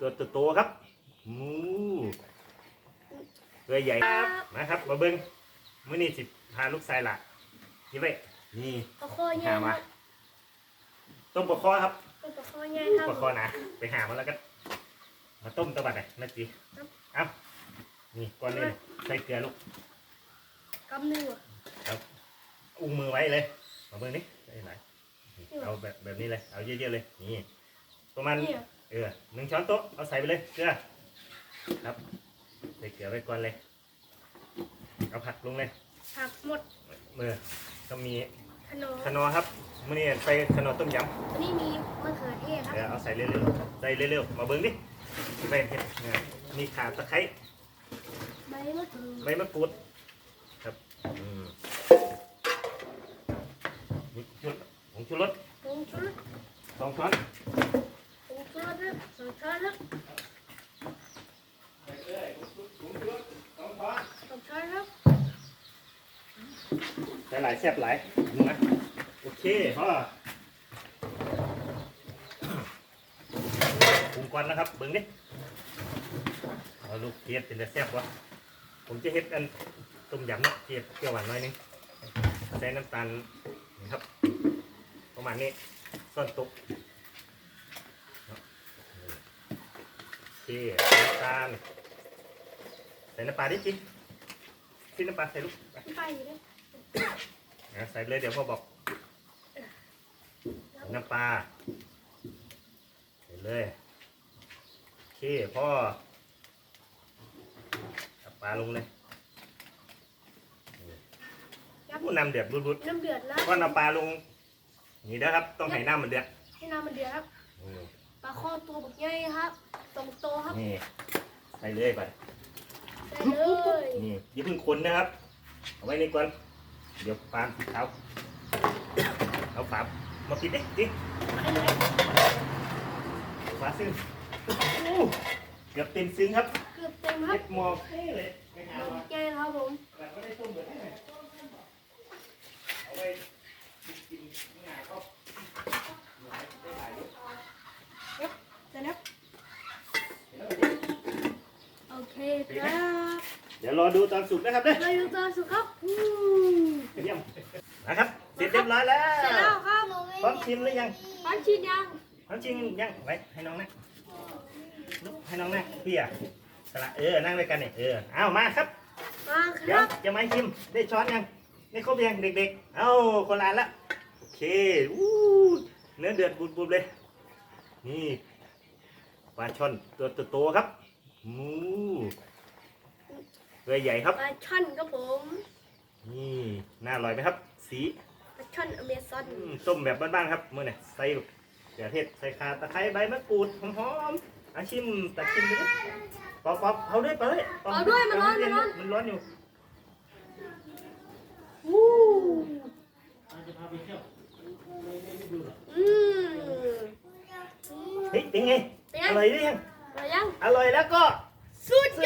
ตัวโตๆครับมูตัวใหญ่ครับนะครับมาเบิ้งมื้อนี้สิพาลูกชายละนี่ไว้นี่ปลาคอใหญ่หาคมารับต้มปลาคอครับปลาคอใหญ่ครับปลาคอนะไปหามาแล้วก็มาต้มตะบัดหน่อยนะจีเอ้านี่ก้อนนี้ใส่เกลือลูกกำหนึ่งอะอุ้งมือไว้เลยมาเบิ้งนี่ได้ไหนเอาแบบแบบนี้เลยเอาเยอะๆเลยนี่ประมาณ เนี่ยเออหนึ่งช้อนโต๊ะเอาใส่ไปเลยเกลือครับใส่เกลือไว้ก่อนเลย เอาผักลงเลยผักหมดมือต้องมีขนมขนอครับมื่อนี้ใส่ขนอต้มยอันนี้มีมะเขือเทศำครับเออเอาใส่เร็วๆใส่เร็วๆมาเบิ้งดิใส่เผ็ดเนี่ยมีข่าตะไคร้ใบมะกรูดใบมะกรูดครับอืมนี่ชุดผงชูรสผงชูรสสองช้อนผงชูร สครับสองช้อนครับผงชูรสสองช้อนสองช้อนครับใส่หลายแซ่บหลายดูนะโอเคพ่อปรุงก่อนนะครับเบิ้งดิเอาลูกเกลียดเป็นแต่แซ่บวะผมจะเฮ็ดอันต้มยำเนาะเกลียดเปรี้ยวหวานหน่อยนึงใส่น้ำตาลนี่ครับ ประมาณนี้ส่วนตุกเนาะโอ เคใส่น้ำตาลใส่น้ำปลาดิจิที่น้ำปลาใส่ลูกไปไปอยู่เลยนะใส่ไปเลยเดี๋ยวพ่อบอก น้ำปลาใส่เลยโอเคพ่อเอาปลาลงเลยยับผู้นำเดือดรุดน้ำเดือดแล้วๆก็เอาปลาลงนี่นะครับ ต้องให้น้ำมันเดือดให้น้ำมันเดือดครับอืมปลาคอตัวบักใหญ่ครับ ตรงโตครับนี่ใส่เลยไปใส่เลยนี่อย่าเพิ่งคนนะครับ เอาไว้นี่ก่อน เดี๋ยวปลาเขาเอาฝามาปิดดิดิให้เลยฝาซึ้งโอ้เกือบเต็มซึ้งครับ เกือบเต็มครัเล็บดมอเท่เลยไปหาตัวมาบักใหญ่ครับผมแบบไม่ได้ต้มเหมือนให้เอาไปกินง่ายก็หลายได้หลายเยอะ เสร็จแล้วโอ เคครับเดี๋ยวรอดูตอนสุกนะครับเด้อเราอยู่ตอนสุกครับอืมเยี่ยมนะครับเสร็จเรียบร้อยแล้ว เสร็จแล้วครับพร้อมชิมหรือยังปันชินยังพร้อมชิมยังไว้ให้น้องนะลุกให้น้องนะพี่อะสละเออนั่งด้วยกันเนี่ยเออเอามาครับ มาคเดี๋ยวรับจะมาชิมได้ช้อนยังได้ครบยังเด็กๆ เอ้าคนละอันละโอเคอู้เนื้อเดือดบุบๆเลย นี่ปลาช่อนตัวโตๆครับ มูตัวใหญ่ครับ ปลาช่อนครับผมนี่น่าอร่อยไหมครับ สีปลาช่อนอเมซอนอืมต้มแบบบ้านๆครับเมื่อไหร่ใส่เกลือเทศใส่ข่าตะไคร้ใบมะกรูดหอมๆอาชิมตักชิมดูนะป๊อปป๊อปเอาด้วยเปล่าเลยป๊ปเอาด้วยมันร้อนมันร้อน มันร้อนอยู่อู้อืมเฮ้ยเป็นไงเป็นไงอร่อยหรือยัง อร่อยแล้วก็ สุดยอด